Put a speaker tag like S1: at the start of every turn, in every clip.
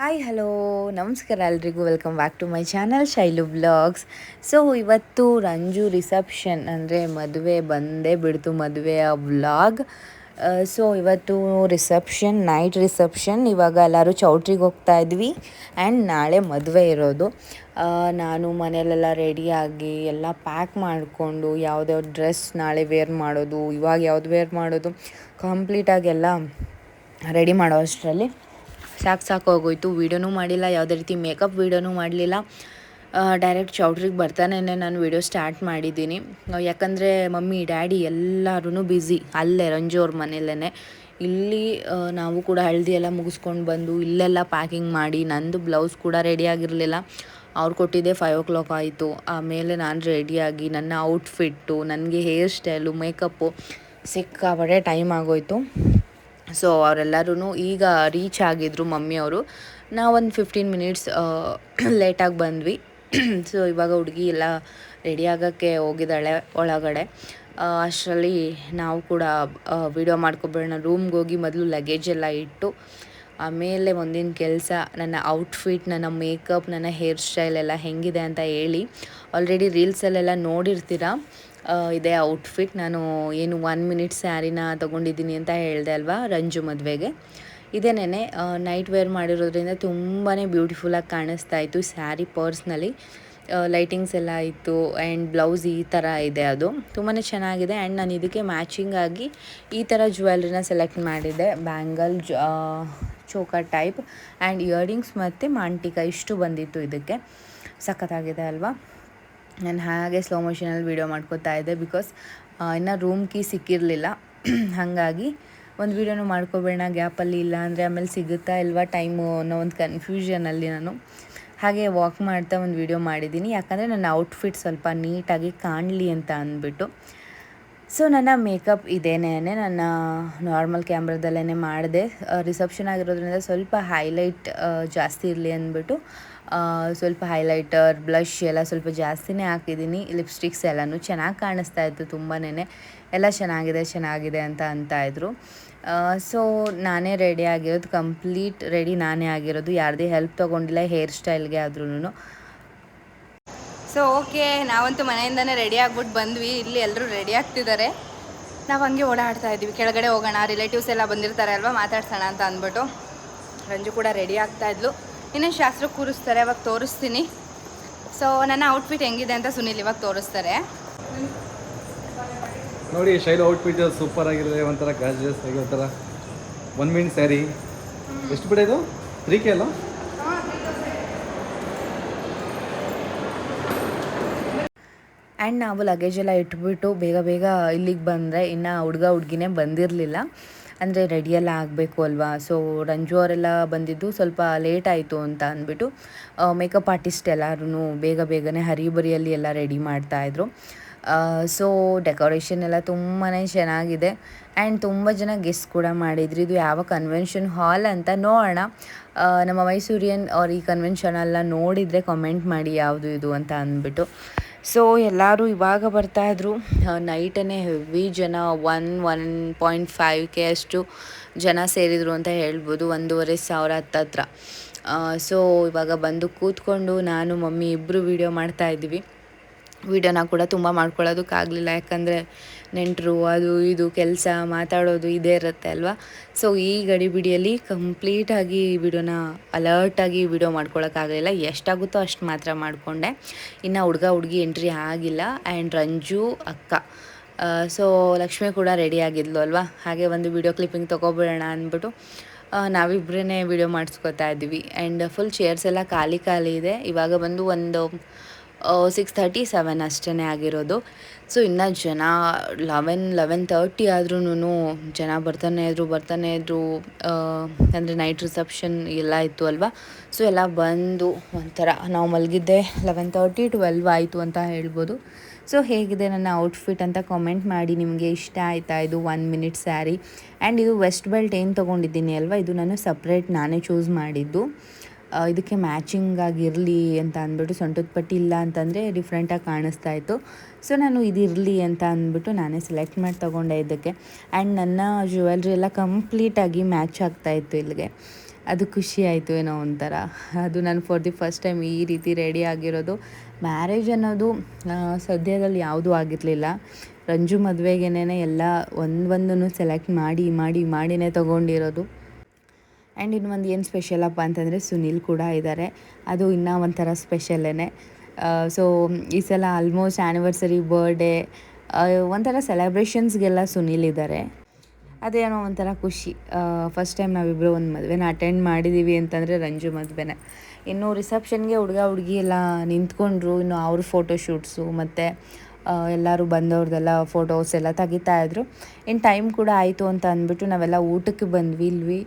S1: Hi hello ನಮಸ್ಕಾರ ಎಲ್ರಿಗೂ. Welcome back to my channel Shailu blogs so ಇವತ್ತು Ranju reception ಅಂದರೆ ಮದುವೆ ಬಂದೇ ಬಿಡ್ತು ಮದುವೆಯ ವ್ಲಾಗ್ ಸೊ ಇವತ್ತು ರಿಸೆಪ್ಷನ್ ನೈಟ್ ರಿಸೆಪ್ಷನ್ ಇವಾಗ ಎಲ್ಲರೂ ಚೌಟ್ರಿಗೆ ಹೋಗ್ತಾ ಇದ್ವಿ ಆ್ಯಂಡ್ ನಾಳೆ ಮದುವೆ ಇರೋದು. ನಾನು ಮನೆಯಲ್ಲೆಲ್ಲ ರೆಡಿಯಾಗಿ ಎಲ್ಲ ಪ್ಯಾಕ್ ಮಾಡಿಕೊಂಡು ಯಾವ ಡ್ರೆಸ್ ನಾಳೆ ವೇರ್ ಮಾಡೋದು, ಇವಾಗ ಯಾವ್ದು ವೇರ್ ಮಾಡೋದು ಕಂಪ್ಲೀಟಾಗಿ ಎಲ್ಲ ರೆಡಿ ಮಾಡೋ ಅಷ್ಟರಲ್ಲಿ ಸಾಕು ಸಾಕು ಹೋಗೋಯ್ತು ವೀಡಿಯೋನೂ ಮಾಡಿಲ್ಲ, ಯಾವುದೇ ರೀತಿ ಮೇಕಪ್ ವೀಡಿಯೋನೂ ಮಾಡಲಿಲ್ಲ. ಡೈರೆಕ್ಟ್ ಚೌಟ್ರಿಗೆ ಬರ್ತಾನೆ ನಾನು ವೀಡಿಯೋ ಸ್ಟಾರ್ಟ್ ಮಾಡಿದ್ದೀನಿ. ಯಾಕಂದರೆ ಮಮ್ಮಿ, ಡ್ಯಾಡಿ ಎಲ್ಲರೂ ಬ್ಯುಸಿ ಅಲ್ಲೇ ರಂಜು ಅವ್ರ ಮನೆಯಲ್ಲೇ ಇಲ್ಲಿ ನಾವು ಕೂಡ ಹಳದಿ ಎಲ್ಲ ಮುಗಿಸ್ಕೊಂಡು ಬಂದು ಇಲ್ಲೆಲ್ಲ ಪ್ಯಾಕಿಂಗ್ ಮಾಡಿ, ನಂದು ಬ್ಲೌಸ್ ಕೂಡ ರೆಡಿ ಆಗಿರಲಿಲ್ಲ. ಅವ್ರು ಕೊಟ್ಟಿದ್ದೆ ಫೈವ್ ಓ ಕ್ಲಾಕ್ ಆಯಿತು. ಆಮೇಲೆ ನಾನು ರೆಡಿಯಾಗಿ ನನ್ನ ಔಟ್ಫಿಟ್ಟು ನನಗೆ ಹೇರ್ ಸ್ಟೈಲು ಮೇಕಪ್ಪು ಸಿಕ್ಕಾಪಟ್ಟೆ ಟೈಮ್ ಆಗೋಯ್ತು. ಸೊ ಅವರೆಲ್ಲರೂ ಈಗ ರೀಚ್ ಆಗಿದ್ರು ಮಮ್ಮಿಯವರು ನಾವೊಂದು ಫಿಫ್ಟೀನ್ ಮಿನಿಟ್ಸ್ ಲೇಟಾಗಿ ಬಂದ್ವಿ. ಸೊ ಇವಾಗ ಹುಡುಗಿ ಎಲ್ಲ ರೆಡಿ ಆಗೋಕ್ಕೆ ಹೋಗಿದ್ದಾಳೆ ಒಳಗಡೆ. ಅಷ್ಟರಲ್ಲಿ ನಾವು ಕೂಡ ವಿಡಿಯೋ ಮಾಡ್ಕೊಬೇಡ ರೂಮ್ಗೆ ಹೋಗಿ ಮೊದಲು ಲಗೇಜ್ ಎಲ್ಲ ಇಟ್ಟು, ಆಮೇಲೆ ಒಂದಿನ ಕೆಲಸ, ನನ್ನ ಔಟ್ಫಿಟ್ ನನ್ನ ಮೇಕಪ್ ನನ್ನ ಹೇರ್ ಸ್ಟೈಲ್ ಎಲ್ಲ ಹೆಂಗಿದೆ ಅಂತ ಹೇಳಿ ಆಲ್ರೆಡಿ ರೀಲ್ಸಲ್ಲೆಲ್ಲ ನೋಡಿರ್ತೀರ? ಇದೇ ಔಟ್ಫಿಟ್ ನಾನು ಏನು ಒನ್ ಮಿನಿಟ್ ಸ್ಯಾರಿನ ತೊಗೊಂಡಿದ್ದೀನಿ ಅಂತ ಹೇಳಿದೆ ಅಲ್ವಾ, ರಂಜು ಮದುವೆಗೆ. ಇದೇನೇ ನೈಟ್ ವೇರ್ ಮಾಡಿರೋದ್ರಿಂದ ತುಂಬಾ ಬ್ಯೂಟಿಫುಲ್ಲಾಗಿ ಕಾಣಿಸ್ತಾ ಇತ್ತು ಸ್ಯಾರಿ ಪರ್ಸ್ನಲ್ಲಿ ಲೈಟಿಂಗ್ಸ್ ಎಲ್ಲ ಇತ್ತು ಆ್ಯಂಡ್ ಬ್ಲೌಸ್ ಈ ಥರ ಇದೆ ಅದು. ತುಂಬಾ ಚೆನ್ನಾಗಿದೆ ಆ್ಯಂಡ್ ನಾನು ಇದಕ್ಕೆ ಮ್ಯಾಚಿಂಗ್ ಆಗಿ ಈ ಥರ ಜ್ಯುವೆಲ್ರಿನ ಸೆಲೆಕ್ಟ್ ಮಾಡಿದ್ದೆ. ಬ್ಯಾಂಗಲ್ ಜ ಚೋಕಾ ಟೈಪ್ ಆ್ಯಂಡ್ ಇಯರಿಂಗ್ಸ್ ಮತ್ತು ಮಾಂಟಿಕ ಇಷ್ಟು ಬಂದಿತ್ತು ಇದಕ್ಕೆ. ಸಖತ್ತಾಗಿದೆ ಅಲ್ವಾ? ನಾನು ಹಾಗೆ ಸ್ಲೋ ಮೋಷನಲ್ಲಿ ವೀಡಿಯೋ ಮಾಡ್ಕೋತಾ ಇದ್ದೆ ಬಿಕಾಸ್ ಇನ್ನು ರೂಮ್ ಕೀ ಸಿಕ್ಕಿರಲಿಲ್ಲ. ಹಾಗಾಗಿ ಒಂದು ವೀಡಿಯೋನು ಮಾಡ್ಕೋಬೇಡ ಗ್ಯಾಪಲ್ಲಿ ಇಲ್ಲ ಅಂದರೆ ಆಮೇಲೆ ಸಿಗುತ್ತಾ ಇಲ್ವಾ ಟೈಮು ಅನ್ನೋ ಒಂದು ಕನ್ಫ್ಯೂಷನಲ್ಲಿ ನಾನು ಹಾಗೆ ವಾಕ್ ಮಾಡ್ತಾ ಒಂದು ವೀಡಿಯೋ ಮಾಡಿದ್ದೀನಿ ಯಾಕಂದರೆ ನನ್ನ ಔಟ್ಫಿಟ್ ಸ್ವಲ್ಪ ನೀಟಾಗಿ ಕಾಣಲಿ ಅಂತ ಅಂದ್ಬಿಟ್ಟು. ಸೊ ನನ್ನ ಮೇಕಪ್ ಇದೇನೇ ನನ್ನ ನಾರ್ಮಲ್ ಕ್ಯಾಮ್ರಾದಲ್ಲೇ ಮಾಡಿದೆ. ರಿಸೆಪ್ಷನ್ ಆಗಿರೋದ್ರಿಂದ ಸ್ವಲ್ಪ ಹೈಲೈಟ್ ಜಾಸ್ತಿ ಇರಲಿ ಅಂದ್ಬಿಟ್ಟು ಸ್ವಲ್ಪ ಹೈಲೈಟರ್ ಬ್ಲಷ್ ಎಲ್ಲ ಸ್ವಲ್ಪ ಜಾಸ್ತಿನೇ ಹಾಕಿದ್ದೀನಿ. ಲಿಪ್ಸ್ಟಿಕ್ಸ್ ಎಲ್ಲನೂ ಚೆನ್ನಾಗಿ ಕಾಣಿಸ್ತಾ ಇತ್ತು ತುಂಬಾ ಎಲ್ಲ ಚೆನ್ನಾಗಿದೆ ಚೆನ್ನಾಗಿದೆ ಅಂತ ಅಂತ ಇದ್ರು. ಸೊ ನಾನೇ ರೆಡಿ ಆಗಿರೋದು ಕಂಪ್ಲೀಟ್ ರೆಡಿ ನಾನೇ ಆಗಿರೋದು. ಯಾರದೇ ಹೆಲ್ಪ್ ತೊಗೊಂಡಿಲ್ಲ ಹೇರ್ ಸ್ಟೈಲ್ಗೆ ಆದ್ರೂ
S2: ಸೊ ಓಕೆ ನಾವಂತೂ ಮನೆಯಿಂದನೇ ರೆಡಿ ಆಗ್ಬಿಟ್ಟು ಬಂದ್ವಿ. ಇಲ್ಲಿ ಎಲ್ಲರೂ ರೆಡಿ ಆಗ್ತಿದ್ದಾರೆ. ನಾವು ಹಂಗೆ ಓಡಾಡ್ತಾ ಇದ್ದೀವಿ. ಕೆಳಗಡೆ ಹೋಗೋಣ ರಿಲೇಟಿವ್ಸ್ ಎಲ್ಲ ಬಂದಿರ್ತಾರೆ ಅಲ್ವಾ, ಮಾತಾಡ್ಸೋಣ ಅಂತ ಅಂದ್ಬಿಟ್ಟು. ರಂಜು ಕೂಡ ರೆಡಿ ಆಗ್ತಾ ಇದ್ಲು. ಇನ್ನೇನು ಶಾಸ್ತ್ರ ಕೂರಿಸ್ತಾರೆ ಅವಾಗ ತೋರಿಸ್ತೀನಿ. ಸೊ ನನ್ನ ಔಟ್ಫಿಟ್ ಹೆಂಗಿದೆ ಅಂತ ಸುನಿಲ್ ಇವಾಗ ತೋರಿಸ್ತಾರೆ.
S3: ನೋಡಿ ಶೈಲು ಔಟ್ಫಿಟ್ ಸೂಪರ್ ಆಗಿದೆ ಒಂಥರ ಗಾಜಸ್ ಆಗಿ ಒಂಥರ ಒನ್ ಮಿನ್ ಸ್ಯಾರಿ ಎಷ್ಟು ಬಿಡೋದು ತ್ರೀ ಕೆ ಅಲ್ಲ?
S1: ಆ್ಯಂಡ್ ನಾವು ಲಗೇಜ್ ಎಲ್ಲ ಇಟ್ಬಿಟ್ಟು ಬೇಗ ಬೇಗ ಇಲ್ಲಿಗೆ ಬಂದರೆ ಇನ್ನು ಹುಡುಗ ಹುಡುಗಿನೇ ಬಂದಿರಲಿಲ್ಲ. ಅಂದರೆ ರೆಡಿಯೆಲ್ಲ ಆಗಬೇಕು ಅಲ್ವಾ? ಸೊ ರಂಜು ಅವರೆಲ್ಲ ಬಂದಿದ್ದು ಸ್ವಲ್ಪ ಲೇಟ್ ಆಯಿತು ಅಂತ ಅಂದ್ಬಿಟ್ಟು ಮೇಕಪ್ ಆರ್ಟಿಸ್ಟ್ ಎಲ್ಲರೂ ಬೇಗ ಬೇಗನೆ ಹರಿಬರಿಯಲ್ಲಿ ಎಲ್ಲ ರೆಡಿ ಮಾಡ್ತಾಯಿದ್ರು ಸೊ ಡೆಕೋರೇಷನ್ ಎಲ್ಲ ತುಂಬಾ ಚೆನ್ನಾಗಿದೆ. ಆ್ಯಂಡ್ ತುಂಬ ಜನ ಗೆಸ್ಟ್ ಕೂಡ ಮಾಡಿದ್ರು. ಇದು ಯಾವ ಕನ್ವೆನ್ಷನ್ ಹಾಲ್ ಅಂತ ನೋಡೋಣ. ನಮ್ಮ ಮೈಸೂರಿಯನ್ ಅವ್ರು ಈ ಕನ್ವೆನ್ಷನ್ ಎಲ್ಲ ನೋಡಿದರೆ ಕಾಮೆಂಟ್ ಮಾಡಿ ಯಾವುದು ಇದು ಅಂತ ಅಂದ್ಬಿಟ್ಟು. ಸೊ ಎಲ್ಲರೂ ಇವಾಗ ಬರ್ತಾಯಿದ್ರು ನೈಟನ್ನೇ ಹೆವಿ ಜನ one one point five K ಅಷ್ಟು ಜನ ಸೇರಿದರು ಅಂತ ಹೇಳ್ಬೋದು, ಒಂದೂವರೆ ಸಾವಿರ ಹತ್ತತ್ರ. ಸೊ ಇವಾಗ ಬಂದು ಕೂತ್ಕೊಂಡು ನಾನು, ಮಮ್ಮಿ ಇಬ್ಬರು ವೀಡಿಯೋ ಮಾಡ್ತಾ ಇದ್ವಿ ವೀಡಿಯೋನ ಕೂಡ ತುಂಬ ಮಾಡ್ಕೊಳ್ಳೋದಕ್ಕಾಗಲಿಲ್ಲ. ಯಾಕಂದರೆ ನೆಂಟರು ಅದು ಇದು ಕೆಲಸ ಮಾತಾಡೋದು ಇದೇ ಇರುತ್ತೆ ಅಲ್ವಾ? ಸೊ ಈ ಗಡಿಬಿಡಿಯಲ್ಲಿ ಕಂಪ್ಲೀಟಾಗಿ ವಿಡಿಯೋನ ಅಲರ್ಟಾಗಿ ವಿಡಿಯೋ ಮಾಡ್ಕೊಳಕ್ಕಾಗಲಿಲ್ಲ ಎಷ್ಟಾಗುತ್ತೋ ಅಷ್ಟು ಮಾತ್ರ ಮಾಡಿಕೊಂಡೆ. ಇನ್ನು ಹುಡುಗ ಹುಡುಗಿ ಎಂಟ್ರಿ ಆಗಿಲ್ಲ. ಆ್ಯಂಡ್ ರಂಜು ಅಕ್ಕ. ಸೊ ಲಕ್ಷ್ಮಿ ಕೂಡ ರೆಡಿ ಆಗಿದ್ಲು ಅಲ್ವಾ? ಹಾಗೆ ಒಂದು ವಿಡಿಯೋ ಕ್ಲಿಪ್ಪಿಂಗ್ ತೊಗೊಬಿಡೋಣ ಅಂದ್ಬಿಟ್ಟು ನಾವಿಬ್ಬರೇ ವಿಡಿಯೋ ಮಾಡಿಸ್ಕೊತಾ ಇದ್ವಿ ಆ್ಯಂಡ್ ಫುಲ್ ಚೇರ್ಸ್ ಎಲ್ಲ ಖಾಲಿ ಖಾಲಿ ಇದೆ. ಇವಾಗ ಬಂದು ಒಂದು ಸಿಕ್ಸ್ ಥರ್ಟಿ ಸೆವೆನ್ ಅಷ್ಟೇ ಆಗಿರೋದು. ಸೊ ಇನ್ನು ಜನ ಲೆವೆನ್ ಲೆವೆನ್ ತರ್ಟಿ ಆದ್ರೂ ಜನ ಬರ್ತಾನೆ ಇದ್ರು ಬರ್ತಾನೆ ಇದ್ರು. ಅಂದರೆ ನೈಟ್ ರಿಸೆಪ್ಷನ್ ಎಲ್ಲ ಇತ್ತು ಅಲ್ವಾ? ಸೊ ಎಲ್ಲ ಬಂದು ಒಂಥರ ನಾವು ಮಲಗಿದ್ದೆ. ಲೆವೆನ್ ತರ್ಟಿ ಟ್ವೆಲ್ವ್ ಆಯಿತು ಅಂತ ಹೇಳ್ಬೋದು. ಸೊ ಹೇಗಿದೆ ನನ್ನ ಔಟ್ಫಿಟ್ ಅಂತ ಕಾಮೆಂಟ್ ಮಾಡಿ. ನಿಮಗೆ ಇಷ್ಟ ಆಯಿತಾ ಇದು ಒನ್ ಮಿನಿಟ್ ಸ್ಯಾರಿ ಆ್ಯಂಡ್ ಇದು ವೆಸ್ಟ್ ಬೆಲ್ಟ್ ಏನು ತೊಗೊಂಡಿದ್ದೀನಿ ಅಲ್ವಾ? ಇದು ನಾನು ಸಪ್ರೇಟ್ ನಾನೇ ಚೂಸ್ ಮಾಡಿದ್ದು. ಇದಕ್ಕೆ ಮ್ಯಾಚಿಂಗ್ ಆಗಿರಲಿ ಅಂತ ಅಂದ್ಬಿಟ್ಟು ಸೊಂಟದ ಪಟ್ಟಿ ಇಲ್ಲ ಅಂತಂದರೆ ಡಿಫ್ರೆಂಟಾಗಿ ಕಾಣಿಸ್ತಾ ಇತ್ತು. ಸೊ ನಾನು ಇದಿರಲಿ ಅಂತ ಅಂದ್ಬಿಟ್ಟು ನಾನೇ ಸೆಲೆಕ್ಟ್ ಮಾಡಿ ತೊಗೊಂಡೆ ಇದಕ್ಕೆ. ಆ್ಯಂಡ್ ನನ್ನ ಜ್ಯುವೆಲ್ರಿ ಎಲ್ಲ ಕಂಪ್ಲೀಟಾಗಿ ಮ್ಯಾಚ್ ಆಗ್ತಾ ಇತ್ತು ಇಲ್ಲಿಗೆ. ಅದು ಖುಷಿ ಆಯಿತು ಏನೋ ಒಂಥರ. ಅದು ನಾನು ಫಾರ್ ದಿ ಫಸ್ಟ್ ಟೈಮ್ ಈ ರೀತಿ ರೆಡಿ ಆಗಿರೋದು. ಮ್ಯಾರೇಜ್ ಅನ್ನೋದು ಸದ್ಯದಲ್ಲಿ ಯಾವುದೂ ಆಗಿರಲಿಲ್ಲ. ರಂಜು ಮದುವೆಗೇನೆ ಎಲ್ಲ ಒಂದೊಂದನ್ನು ಸೆಲೆಕ್ಟ್ ಮಾಡಿ ಮಾಡಿ, ಮಾಡಿನೇ ತೊಗೊಂಡಿರೋದು. ಆ್ಯಂಡ್ ಇನ್ನೊಂದು ಏನು ಸ್ಪೆಷಲಪ್ಪ ಅಂತಂದರೆ ಸುನಿಲ್ ಕೂಡ ಇದ್ದಾರೆ ಅದು ಇನ್ನೂ ಒಂಥರ ಸ್ಪೆಷಲೇ ಸೊ ಈ ಸಲ ಆಲ್ಮೋಸ್ಟ್ ಆ್ಯನಿವರ್ಸರಿ ಬರ್ಡೇ ಒಂಥರ ಸೆಲೆಬ್ರೇಷನ್ಸ್ಗೆಲ್ಲ ಸುನಿಲ್ ಇದ್ದಾರೆ ಅದೇನೋ ಒಂಥರ ಖುಷಿ. ಫಸ್ಟ್ ಟೈಮ್ ನಾವಿಬ್ಬರು ಒಂದು ಮದುವೆನ ಅಟೆಂಡ್ ಮಾಡಿದ್ದೀವಿ ಅಂತಂದರೆ ರಂಜು ಮದುವೆನೇ. ಇನ್ನು ರಿಸೆಪ್ಷನ್ಗೆ ಹುಡುಗ ಹುಡುಗಿ ಎಲ್ಲ ನಿಂತ್ಕೊಂಡ್ರು, ಇನ್ನು ಅವ್ರ ಫೋಟೋಶೂಟ್ಸು ಮತ್ತು ಎಲ್ಲರೂ ಬಂದವ್ರದ್ದೆಲ್ಲ ಫೋಟೋಸ್ ಎಲ್ಲ ತೆಗಿತಾಯಿದ್ರು ಇನ್ನು ಟೈಮ್ ಕೂಡ ಆಯಿತು ಅಂತ ಅಂದ್ಬಿಟ್ಟು ನಾವೆಲ್ಲ ಊಟಕ್ಕೆ ಬಂದ್ವಿ, ಇಲ್ವಿ.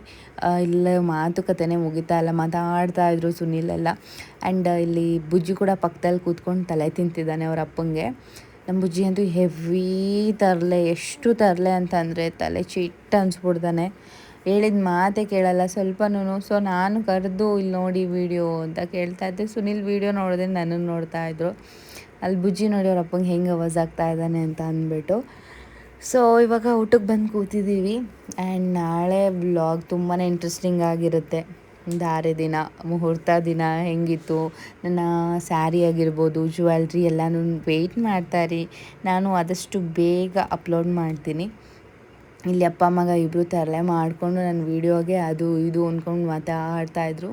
S1: ಇಲ್ಲ ಮಾತುಕತೆನೇ ಮುಗಿತಾ ಇಲ್ಲ, ಮಾತಾಡ್ತಾ ಇದ್ರು ಸುನಿಲ್ ಎಲ್ಲ. ಆ್ಯಂಡ್ ಇಲ್ಲಿ ಬುಜ್ಜಿ ಕೂಡ ಪಕ್ಕದಲ್ಲಿ ಕೂತ್ಕೊಂಡು ತಲೆ ತಿಂತಿದ್ದಾನೆ ಅವ್ರ ಅಪ್ಪಂಗೆ. ನಮ್ಮ ಬುಜ್ಜಿ ಅಂತೂ ಹೆವಿ ತರಲೆ, ಎಷ್ಟು ತರಲೆ ಅಂತಂದರೆ ತಲೆ ಚಿಟ್ಟ ಅನ್ಸ್ಬಿಡ್ತಾನೆ ಹೇಳಿದ ಮಾತೇ ಕೇಳಲ್ಲ ಸ್ವಲ್ಪನೂ ಸೊ ನಾನು ಕರೆದು ಇಲ್ಲಿ ನೋಡಿ ವಿಡಿಯೋ ಅಂತ ಕೇಳ್ತಾ ಇದ್ದೆ. ಸುನಿಲ್ ವಿಡಿಯೋ ನೋಡಿದ್ರೆ ನನ್ನನ್ನು ನೋಡ್ತಾ ಇದ್ರು. ಅಲ್ಲಿ ಬುಜ್ಜಿ ನೋಡಿ ಅವ್ರ ಅಪ್ಪಂಗೆ ಹೆಂಗೆ ಅವಾಜ್ ಆಗ್ತಾ ಇದ್ದಾನೆ ಅಂತ ಅಂದ್ಬಿಟ್ಟು. ಸೊ ಇವಾಗ ಊಟಕ್ಕೆ ಬಂದು ಕೂತಿದ್ದೀವಿ ಆ್ಯಂಡ್ ನಾಳೆ ಬ್ಲಾಗ್ ತುಂಬಾ ಇಂಟ್ರೆಸ್ಟಿಂಗ್ ಆಗಿರುತ್ತೆ. ಧಾರೆ ದಿನ, ಮುಹೂರ್ತ ದಿನ ಹೆಂಗಿತ್ತು, ನನ್ನ ಸ್ಯಾರಿ ಆಗಿರ್ಬೋದು ಜ್ಯುವೆಲ್ರಿ ಎಲ್ಲನೂ ವೆಯ್ಟ್ ಮಾಡ್ತಾರಿ ನಾನು ಆದಷ್ಟು ಬೇಗ ಅಪ್ಲೋಡ್ ಮಾಡ್ತೀನಿ. ಇಲ್ಲಿ ಅಪ್ಪ, ಮಗ ಇಬ್ಬರು ತರಲೆ ಮಾಡಿಕೊಂಡು ನನ್ನ ವೀಡಿಯೋಗೆ ಅದು ಇದು ಅಂದ್ಕೊಂಡು ಮಾತಾಡ್ತಾಯಿದ್ರು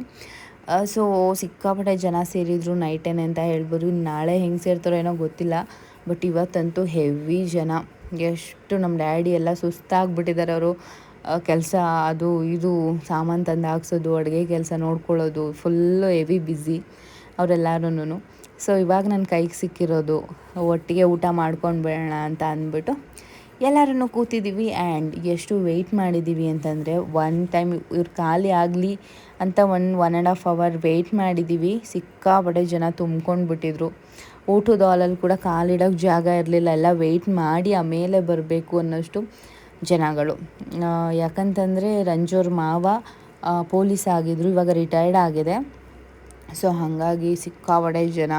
S1: ಸೊ ಸಿಕ್ಕಾಪಟ್ಟೆ ಜನ ಸೇರಿದ್ರು ನೈಟೇನೆ ಅಂತ ಹೇಳ್ಬೋದು. ನಾಳೆ ಹೆಂಗೆ ಸೇರ್ತಾರೋ ಏನೋ ಗೊತ್ತಿಲ್ಲ. ಬಟ್ ಇವತ್ತಂತೂ ಹೆವಿ ಜನ. ಎಷ್ಟು ನಮ್ಮ ಡ್ಯಾಡಿ ಎಲ್ಲ ಸುಸ್ತಾಗ್ಬಿಟ್ಟಿದ್ದಾರೆ ಅವರು. ಕೆಲಸ ಅದು ಇದು, ಸಾಮಾನು ತಂದು ಹಾಕ್ಸೋದು, ಅಡುಗೆ ಕೆಲಸ ನೋಡ್ಕೊಳ್ಳೋದು ಫುಲ್ಲು ಹೆವಿ ಬ್ಯುಸಿ ಅವರೆಲ್ಲರೂ ಸೊ ಇವಾಗ ನನ್ನ ಕೈಗೆ ಸಿಕ್ಕಿರೋದು, ಒಟ್ಟಿಗೆ ಊಟ ಮಾಡ್ಕೊಂಡು ಬಿಡೋಣ ಅಂತ ಅಂದ್ಬಿಟ್ಟು ಎಲ್ಲರೂ ಕೂತಿದ್ದೀವಿ ಆ್ಯಂಡ್ ಎಷ್ಟು ವೆಯ್ಟ್ ಮಾಡಿದ್ದೀವಿ ಅಂತಂದರೆ ಒನ್ ಟೈಮ್ ಇವ್ರು ಖಾಲಿ ಆಗಲಿ ಅಂತ one one and half hour wait ಮಾಡಿದ್ದೀವಿ ಸಿಕ್ಕಾಪಟ್ಟೆ ಜನ ತುಂಬ್ಕೊಂಡು ಬಿಟ್ಟಿದ್ರು ಊಟದ ಹಾಲಲ್ಲಿ ಕೂಡ ಕಾಲಿಡೋಕ್ಕೆ ಜಾಗ ಇರಲಿಲ್ಲ. ಎಲ್ಲ ವೆಯ್ಟ್ ಮಾಡಿ ಆಮೇಲೆ ಬರಬೇಕು ಅನ್ನೋಷ್ಟು ಜನಗಳು. ಯಾಕಂತಂದರೆ ರಂಜೋರ್ ಮಾವ ಪೊಲೀಸ್ ಆಗಿದ್ರು, ಇವಾಗ ರಿಟೈರ್ಡ್ ಆಗಿದೆ. ಸೊ ಹಾಗಾಗಿ ಸಿಕ್ಕಾಪಟ್ಟೆ ಜನ.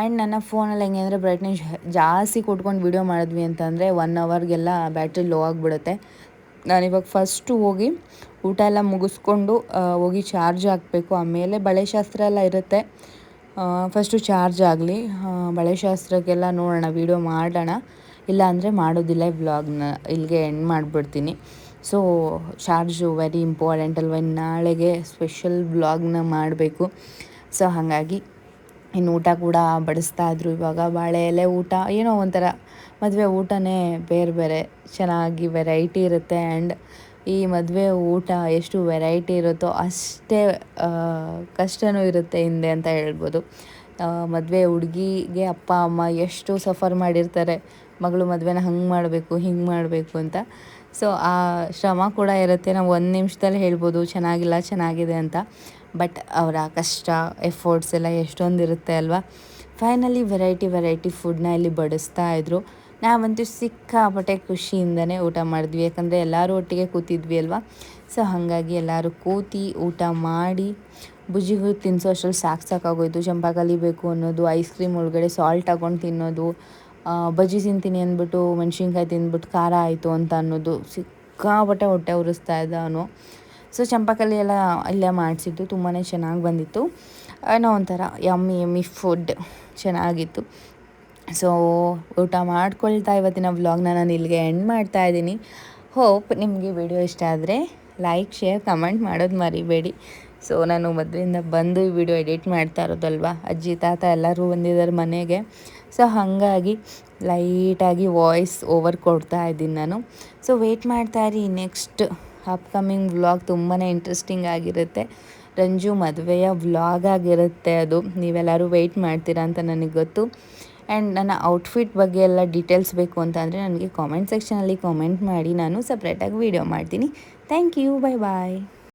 S1: ಆ್ಯಂಡ್ ನನ್ನ ಫೋನಲ್ಲಿ ಹೆಂಗೆ ಅಂದರೆ ಬ್ರೈಟ್ನೆಸ್ ಜಾಸ್ತಿ ಕೊಟ್ಕೊಂಡು ವೀಡಿಯೋ ಮಾಡಿದ್ವಿ ಅಂತಂದರೆ ಒನ್ ಅವರ್ಗೆಲ್ಲ ಬ್ಯಾಟ್ರಿ ಲೋ ಆಗಿಬಿಡುತ್ತೆ. ನಾನಿವಾಗ ಫಸ್ಟು ಹೋಗಿ ಊಟ ಎಲ್ಲ ಮುಗಿಸ್ಕೊಂಡು ಹೋಗಿ ಚಾರ್ಜ್ ಹಾಕಬೇಕು. ಆಮೇಲೆ ಬಳೆ ಶಾಸ್ತ್ರ ಎಲ್ಲ ಇರುತ್ತೆ. ಫಸ್ಟು ಚಾರ್ಜ್ ಆಗಲಿ ಬಳೆ ಶಾಸ್ತ್ರಕ್ಕೆಲ್ಲ ನೋಡೋಣ ವೀಡಿಯೋ ಮಾಡೋಣ. ಇಲ್ಲ ಅಂದರೆ ಮಾಡೋದಿಲ್ಲ ವ್ಲಾಗ್ನ ಇಲ್ಲಿಗೆ ಎಂಡ್ ಮಾಡಿಬಿಡ್ತೀನಿ. ಸೊ ಚಾರ್ಜು ವೆರಿ ಇಂಪಾರ್ಟೆಂಟ್ ಅಲ್ವ, ನಾಳೆಗೆ ಸ್ಪೆಷಲ್ ಬ್ಲಾಗ್ನ ಮಾಡಬೇಕು. ಸೊ ಹಾಗಾಗಿ ಇನ್ನು ಊಟ ಕೂಡ ಬಡಿಸ್ತಾ ಇದ್ರು ಇವಾಗ. ಬಾಳೆ ಎಲೆ ಊಟ, ಏನೋ ಒಂಥರ ಮದುವೆ ಊಟನೇ ಬೇರೆ ಬೇರೆ, ಚೆನ್ನಾಗಿ ವೆರೈಟಿ ಇರುತ್ತೆ. ಆ್ಯಂಡ್ ಈ ಮದುವೆ ಊಟ ಎಷ್ಟು ವೆರೈಟಿ ಇರುತ್ತೋ ಅಷ್ಟೇ ಕಷ್ಟನೂ ಇರುತ್ತೆ ಹಿಂದೆ ಅಂತ ಹೇಳ್ಬೋದು. ಮದುವೆ ಹುಡುಗಿಗೆ ಅಪ್ಪ, ಅಮ್ಮ ಎಷ್ಟು ಸಫರ್ ಮಾಡಿರ್ತಾರೆ. ಮಗಳು ಮದುವೆನ ಹಂಗೆ ಮಾಡಬೇಕು, ಹಿಂಗೆ ಮಾಡಬೇಕು ಅಂತ. ಸೊ ಆ ಶ್ರಮ ಕೂಡ ಇರುತ್ತೆ. ನಾವು ಒಂದು ನಿಮಿಷದಲ್ಲಿ ಹೇಳ್ಬೋದು, ಚೆನ್ನಾಗಿಲ್ಲ, ಚೆನ್ನಾಗಿದೆ ಅಂತ. ಬಟ್ ಅವರ ಕಷ್ಟ ಎಫರ್ಟ್ಸ್ ಎಲ್ಲ ಎಷ್ಟೊಂದು ಇರುತ್ತೆ ಅಲ್ವಾ ಫೈನಲಿ ವೆರೈಟಿ ವೆರೈಟಿ ಫುಡ್ನ ಇಲ್ಲಿ ಬಡಿಸ್ತಾ ಇದ್ರು. ನಾವಂತೂ ಸಿಕ್ಕಾಪಟ್ಟೆ ಖುಷಿಯಿಂದನೇ ಊಟ ಮಾಡಿದ್ವಿ. ಯಾಕಂದರೆ ಎಲ್ಲರೂ ಒಟ್ಟಿಗೆ ಕೂತಿದ್ವಿ ಅಲ್ವಾ? ಸೊ ಹಾಗಾಗಿ ಎಲ್ಲರೂ ಕೂತಿ ಊಟ ಮಾಡಿ, ಬುಜ್ಜಿಗೂ ತಿನ್ಸೋ ಅಷ್ಟರಲ್ಲಿ ಸಾಕು ಸಾಕಾಗೋಯ್ತು. ಚಂಪಾ ಕಲಿಬೇಕು ಅನ್ನೋದು ಐಸ್ ಕ್ರೀಮ್ ಒಳಗಡೆ ಸಾಲ್ಟ್ ಹಾಕೊಂಡು ತಿನ್ನೋದು ಬಜ್ಜಿ ತಿಂತೀನಿ ಅಂದ್ಬಿಟ್ಟು, ಮೆಣಸಿನ್ಕಾಯಿ ತಿಂದ್ಬಿಟ್ಟು ಖಾರ ಆಯಿತು ಅಂತ ಅನ್ನೋದು ಸಿಕ್ಕಾಪಟ್ಟೆ ಹೊಟ್ಟೆ ಉರಿಸ್ತಾ ಇದ್ದ ಅವನು. ಸೊ ಚಂಪಕಲ್ಲಿ ಎಲ್ಲ ಇಲ್ಲೇ ಮಾಡಿಸಿದ್ದು. ತುಂಬಾ ಚೆನ್ನಾಗಿ ಬಂದಿತ್ತು. ಏನೋ ಒಂಥರ ಯಮ್ಮಿ ಯಮ್ಮಿ ಫುಡ್ ಚೆನ್ನಾಗಿತ್ತು. ಸೊ ಊಟ ಮಾಡ್ಕೊಳ್ತಾ ಇವತ್ತಿನ ವ್ಲಾಗ್ನ ನಾನು ಇಲ್ಲಿಗೆ ಎಂಡ್ ಮಾಡ್ತಾ ಇದ್ದೀನಿ. ಹೋಪ್ ನಿಮಗೆ ವಿಡಿಯೋ ಇಷ್ಟ ಆದರೆ ಲೈಕ್ ಶೇರ್ ಕಮೆಂಟ್ ಮಾಡೋದು ಮರಿಬೇಡಿ. ಸೊ ನಾನು ಮೊದಲಿಂದ ಬಂದು ಈ ವಿಡಿಯೋ ಎಡಿಟ್ ಮಾಡ್ತಾ ಇರೋದಲ್ವಾ? ಅಜ್ಜಿ, ತಾತ ಎಲ್ಲರೂ ಬಂದಿದ್ದಾರೆ ಮನೆಗೆ. ಸೊ ಹಾಗಾಗಿ ಲೈಟಾಗಿ ವಾಯ್ಸ್ ಓವರ್ ಕೊಡ್ತಾ ಇದ್ದೀನಿ ನಾನು. ಸೊ ವೆಯ್ಟ್ ಮಾಡ್ತಾ ಇರಿ ನೆಕ್ಸ್ಟ್ ಅಪ್ಕಮಿಂಗ್ ವ್ಲಾಗ್ ತುಂಬಾ ಇಂಟ್ರೆಸ್ಟಿಂಗ್ ಆಗಿರುತ್ತೆ. ರಂಜು, ಮದುವೆಯ ವ್ಲಾಗ್ ಆಗಿರುತ್ತೆ ಅದು. ನೀವೆಲ್ಲರೂ ವೆಯ್ಟ್ ಮಾಡ್ತೀರಾ ಅಂತ ನನಗೆ ಗೊತ್ತು. ಆ್ಯಂಡ್ ನನ್ನ ಔಟ್ಫಿಟ್ ಬಗ್ಗೆ ಎಲ್ಲ ಡೀಟೇಲ್ಸ್ ಬೇಕು ಅಂತ ಅಂದರೆ ನನಗೆ ಕಾಮೆಂಟ್ ಸೆಕ್ಷನಲ್ಲಿ ಕಾಮೆಂಟ್ ಮಾಡಿ. ನಾನು ಸಪ್ರೇಟಾಗಿ ವೀಡಿಯೋ ಮಾಡ್ತೀನಿ. Thank you bye bye